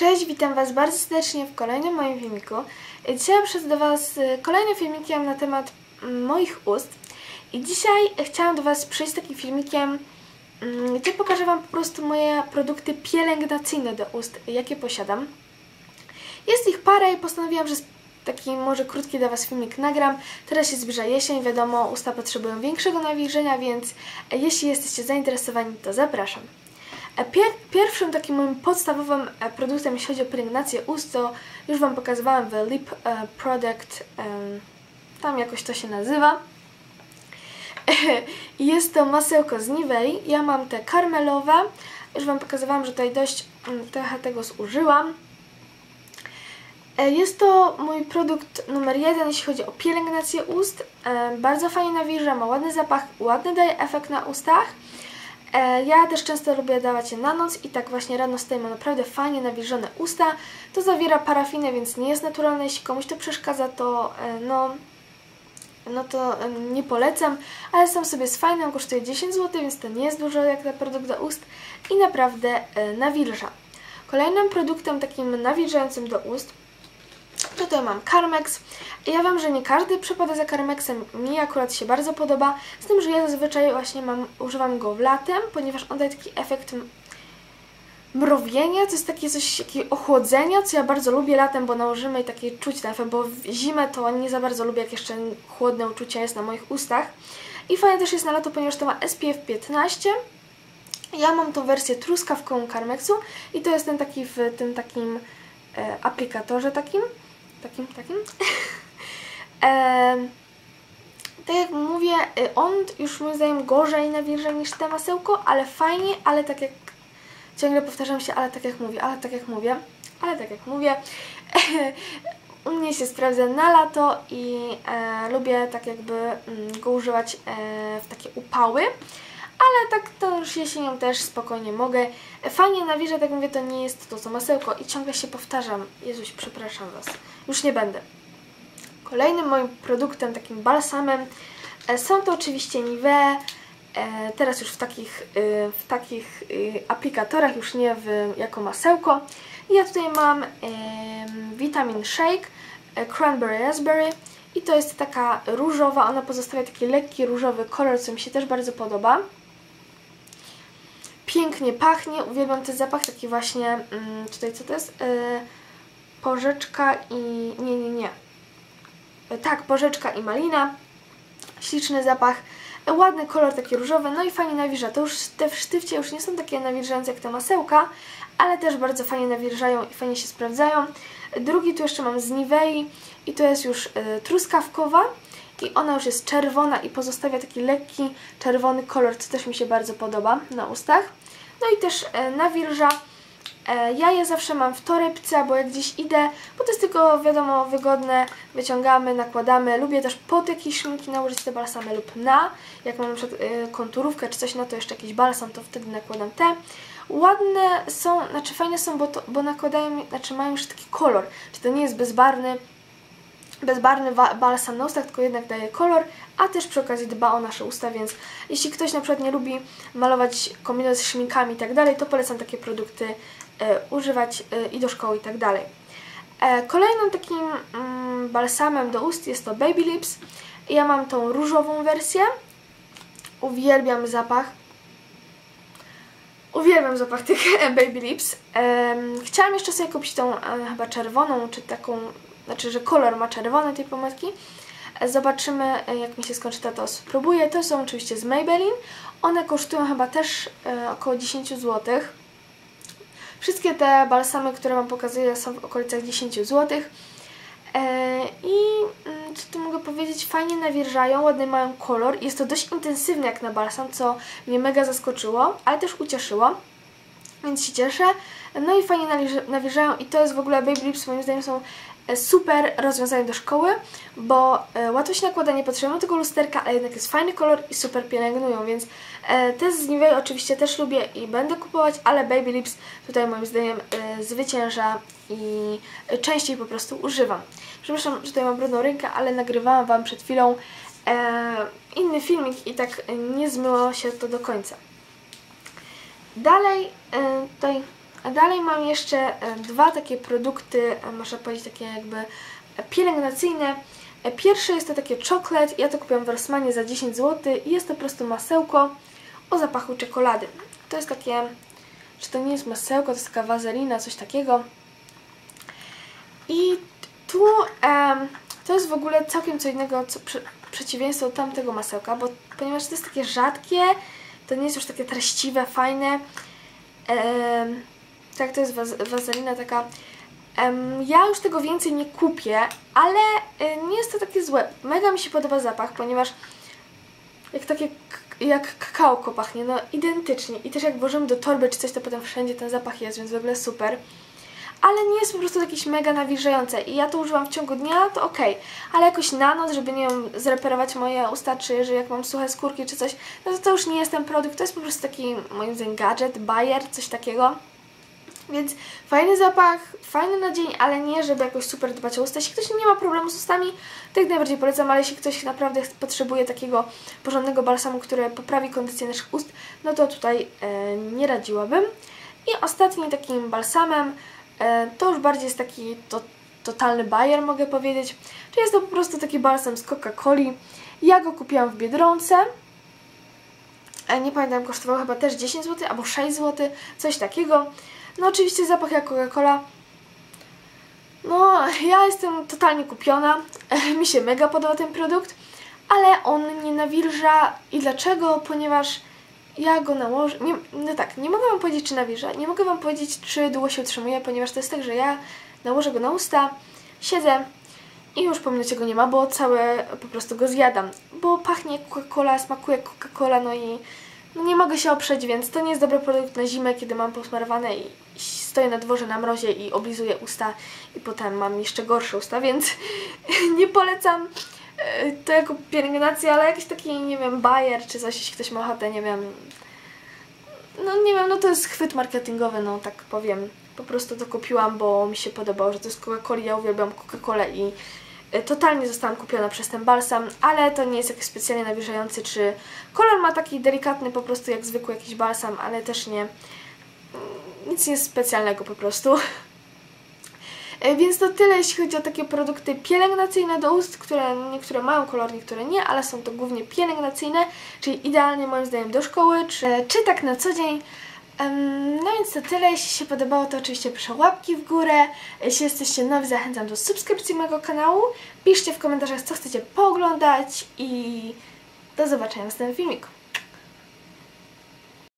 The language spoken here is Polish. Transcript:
Cześć, witam Was bardzo serdecznie w kolejnym moim filmiku. Dzisiaj przyszedł do Was y, kolejnym filmikiem na temat mm, moich ust. I dzisiaj chciałam do Was przyjść z takim filmikiem, mm, gdzie pokażę Wam po prostu moje produkty pielęgnacyjne do ust, jakie posiadam. Jest ich parę i postanowiłam, że taki może krótki dla Was filmik nagram. Teraz się zbliża jesień, wiadomo, usta potrzebują większego nawilżenia, więc jeśli jesteście zainteresowani, to zapraszam. E, pier pierwszym takim moim podstawowym e, produktem, jeśli chodzi o pielęgnację ust, to już Wam pokazywałam The Lip Product, tam jakoś to się nazywa. Jest to masełko z Nivei. Ja mam te karmelowe. Już Wam pokazywałam, że tutaj dość mm, trochę tego zużyłam. E, jest to mój produkt numer jeden, jeśli chodzi o pielęgnację ust. E, bardzo fajnie nawilża, ma ładny zapach, ładny daje efekt na ustach. E, ja też często lubię dawać je na noc i tak właśnie rano staję, ma naprawdę fajnie nawilżone usta. To zawiera parafinę, więc nie jest naturalne. Jeśli komuś to przeszkadza, to no, no to nie polecam, ale sam sobie z fajnym, kosztuje 10 zł, więc to nie jest dużo jak na produkt do ust i naprawdę nawilża. Kolejnym produktem takim nawilżającym do ust Tutaj mam Carmex. Ja wiem, że nie każdy przepada za Carmexem. Mi akurat się bardzo podoba. Z tym, że ja zazwyczaj właśnie mam, używam go latem, ponieważ on daje taki efekt mrowienia, to jest takie coś, takie ochłodzenia, co ja bardzo lubię latem, bo nałożymy i takie czuć ten efekt, bo w zimę to nie za bardzo lubię, jak jeszcze chłodne uczucie jest na moich ustach. I fajnie też jest na lato, ponieważ to ma SPF 15. Ja mam tą wersję truskawką Carmexu i to jest ten taki w tym takim e, aplikatorze takim takim, takim. tak jak mówię, y, on już moim zdaniem gorzej nawilża niż te masełko, ale fajnie, ale tak jak ciągle powtarzam się, ale tak jak mówię, ale tak jak mówię, ale tak jak mówię, u mnie się sprawdza na lato i e, lubię tak jakby mm, go używać e, w takie upały ale tak to już jesienią też spokojnie mogę. Fajnie nawilża, tak mówię, to nie jest to co masełko i ciągle się powtarzam. Jezuś, przepraszam Was. Już nie będę. Kolejnym moim produktem, takim balsamem e, są to oczywiście Nivea. E, teraz już w takich, e, w takich aplikatorach, już nie w, jako masełko. Ja tutaj mam Vitamin Shake Cranberry Raspberry i to jest taka różowa, ona pozostawia taki lekki różowy kolor, co mi się też bardzo podoba pięknie pachnie, uwielbiam ten zapach, taki właśnie, mm, tutaj co to jest? Porzeczka i, nie, nie, nie, tak, porzeczka i malina, śliczny zapach, ładny kolor, taki różowy, no i fajnie nawilża, to już te w już nie są takie nawilżające jak te masełka, ale też bardzo fajnie nawilżają i fajnie się sprawdzają. Drugi tu jeszcze mam z Nivei i to jest już yy, truskawkowa, i ona już jest czerwona i pozostawia taki lekki czerwony kolor, co też mi się bardzo podoba na ustach. No i też e, nawilża. E, ja je zawsze mam w torebce, bo jak gdzieś idę, bo to jest tylko wiadomo wygodne, wyciągamy, nakładamy. Lubię też pod jakieś szminki nałożyć te balsamy lub na. Jak mam na przykład e, konturówkę czy coś na to jeszcze jakiś balsam, to wtedy nakładam te. Ładne są, znaczy fajne są, bo, to, bo nakładają, znaczy mają już taki kolor. Czy to nie jest bezbarwny, bezbarwny balsam na ustach, tylko jednak daje kolor, a też przy okazji dba o nasze usta, więc jeśli ktoś na przykład nie lubi malować kombinując z szminkami i tak dalej, to polecam takie produkty używać e, i do szkoły i tak dalej. E, kolejnym takim mm, balsamem do ust jest to Baby Lips. Ja mam tą różową wersję. Uwielbiam zapach. Uwielbiam zapach tych Baby Lips. chciałam jeszcze sobie kupić tą chyba czerwoną, czy taką znaczy, że kolor ma czerwony tej pomadki. Zobaczymy, e, jak mi się skończy ta to spróbuję. To są oczywiście z Maybelline. One kosztują chyba też e, około 10 zł. Wszystkie te balsamy, które Wam pokazuję są w okolicach 10 zł. E, I mm, co tu mogę powiedzieć, fajnie nawilżają, ładny mają kolor. Jest to dość intensywny jak na balsam, co mnie mega zaskoczyło, ale też ucieszyło. Więc się cieszę. No i fajnie nawilżają i to jest w ogóle Baby Lips moim zdaniem są super rozwiązanie do szkoły, bo e, łatwo się nakłada, nie potrzebują tego lusterka, ale jednak jest fajny kolor i super pielęgnują, więc e, te z Nivea oczywiście też lubię i będę kupować, ale Baby Lips tutaj moim zdaniem e, zwycięża i częściej po prostu używam. Przepraszam, że tutaj mam brudną rękę, ale nagrywałam Wam przed chwilą e, inny filmik i tak nie zmyło się to do końca. Dalej e, tutaj Dalej mam jeszcze e, dwa takie produkty, e, można powiedzieć takie jakby pielęgnacyjne. E, Pierwsze jest to takie czoklet, ja to kupiłam w Rossmanie za 10 zł i jest to po prostu masełko o zapachu czekolady. To jest takie, czy to nie jest masełko, to jest taka wazelina, coś takiego. I tu em, to jest w ogóle całkiem co innego, co przy, przeciwieństwo tamtego masełka, bo ponieważ to jest takie rzadkie, to nie jest już takie treściwe, fajne. Em, tak, to jest waz wazelina taka. Em, ja już tego więcej nie kupię, ale y, nie jest to takie złe. Mega mi się podoba zapach, ponieważ jak takie jak kakałko pachnie, no identycznie. I też jak włożymy do torby czy coś, to potem wszędzie ten zapach jest, więc w ogóle super. Ale nie jest po prostu jakieś mega nawilżające i ja to używam w ciągu dnia, to okej. Ale jakoś na noc, żeby nie wiem, zreperować moje usta, czy że jak mam suche skórki czy coś, no to to już nie jest ten produkt, to jest po prostu taki moim zdaniem gadżet, bajer, coś takiego. Więc fajny zapach, fajny na dzień, ale nie, żeby jakoś super dbać o usta. Jeśli ktoś nie ma problemu z ustami, to jak najbardziej polecam, ale jeśli ktoś naprawdę potrzebuje takiego porządnego balsamu, który poprawi kondycję naszych ust, no to tutaj e, nie radziłabym. I ostatnim takim balsamem e, to już bardziej jest taki to, totalny bajer, mogę powiedzieć. Czyli jest to po prostu taki balsam z Coca-Coli. Ja go kupiłam w Biedronce. E, nie pamiętam, kosztował chyba też 10 zł albo 6 zł, coś takiego. No oczywiście zapach jak Coca-Cola. No, ja jestem totalnie kupiona. Mi się mega podoba ten produkt, ale on nie nawilża. I dlaczego? Ponieważ ja go nałożę. Nie, no tak, nie mogę Wam powiedzieć, czy nawilża. Nie mogę Wam powiedzieć, czy długo się utrzymuje, ponieważ to jest tak, że ja nałożę go na usta, siedzę i już po minucie go nie ma, bo całe po prostu go zjadam. Bo pachnie Coca-Cola, smakuje Coca-Cola, no i nie mogę się oprzeć, więc to nie jest dobry produkt na zimę, kiedy mam posmarowane i stoję na dworze na mrozie i oblizuję usta i potem mam jeszcze gorsze usta, więc nie polecam e, to jako pielęgnację, ale jakiś taki, nie wiem, bajer czy coś, jeśli ktoś ma ochotę, nie wiem, no nie wiem, no to jest chwyt marketingowy, no tak powiem. Po prostu to kupiłam, bo mi się podobało, że to jest Coca-Cola, ja uwielbiam Coca-Colę i totalnie zostałam kupiona przez ten balsam, ale to nie jest jakiś specjalnie nawilżający, czy kolor ma taki delikatny po prostu jak zwykły jakiś balsam, ale też nie, nic nie specjalnego po prostu. E, Więc to tyle, jeśli chodzi o takie produkty pielęgnacyjne do ust, które niektóre mają kolor, niektóre nie, ale są to głównie pielęgnacyjne, czyli idealnie moim zdaniem do szkoły, czy, czy tak na co dzień. No więc to tyle, jeśli się podobało to oczywiście proszę łapki w górę, jeśli jesteście nowi zachęcam do subskrypcji mojego kanału, piszcie w komentarzach co chcecie pooglądać i do zobaczenia w następnym filmiku.